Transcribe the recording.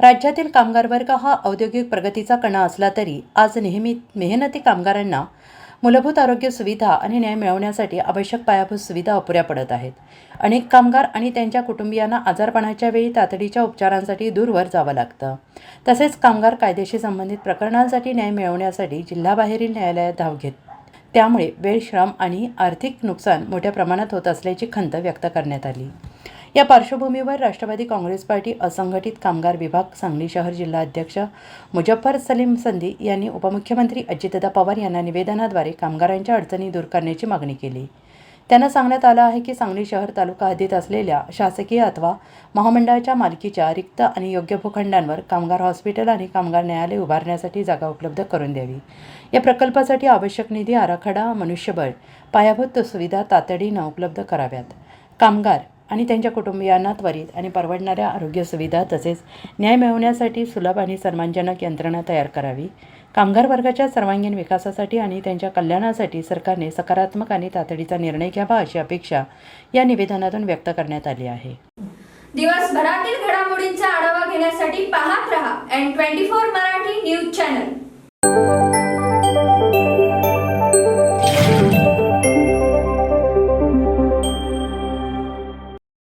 राज्यातील कामगार वर्ग हा औद्योगिक प्रगतीचा कणा असला तरी आज नेहमी मेहनती कामगारांना मूलभूत आरोग्य सुविधा आणि न्याय मिळवण्यासाठी आवश्यक पायाभूत सुविधा अपुऱ्या पडत आहेत. अनेक कामगार आणि त्यांच्या कुटुंबियांना आजारपणाच्या वेळी तातडीच्या उपचारांसाठी दूरवर जावं लागतं. तसेच कामगार कायदेशी संबंधित प्रकरणांसाठी न्याय मिळवण्यासाठी जिल्हाबाहेरील न्यायालयात धाव घेत त्यामुळे वेळ श्रम आणि आर्थिक नुकसान मोठ्या प्रमाणात होत असल्याची खंत व्यक्त करण्यात आली. या पार्श्वभूमीवर राष्ट्रवादी काँग्रेस पार्टी असंघटित कामगार विभाग सांगली शहर जिल्हा अध्यक्ष मुजफ्फर सलीम संधी यांनी उपमुख्यमंत्री अजितदा पवार यांना निवेदनाद्वारे कामगारांच्या अडचणी दूर करण्याची मागणी केली. त्यांना सांगण्यात आलं आहे की सांगली शहर तालुका हद्दीत असलेल्या शासकीय अथवा महामंडळाच्या मालकीच्या रिक्त आणि योग्य भूखंडांवर कामगार हॉस्पिटल आणि कामगार न्यायालय उभारण्यासाठी जागा उपलब्ध करून द्यावी. या प्रकल्पासाठी आवश्यक निधी आराखडा मनुष्यबळ पायाभूत सुविधा तातडीनं उपलब्ध कराव्यात. कामगार आणि त्यांच्या कुटुंबियांना त्वरित आणि परवडणाऱ्या आरोग्य सुविधा तसेच न्याय मिळवण्यासाठी सुलभ आणि सन्मानजनक यंत्रणा तयार करावी. कामगार वर्गाच्या सर्वांगीण विकासासाठी आणि त्यांच्या कल्याणासाठी सरकारने सकारात्मक आणि तातडीचा निर्णय घ्यावा अशी अपेक्षा या निवेदनातून व्यक्त करण्यात आली आहे. दिवसभरातील घडामोडींचा आढावा घेण्यासाठी पाहत रहा N twenty four Marathi news channel.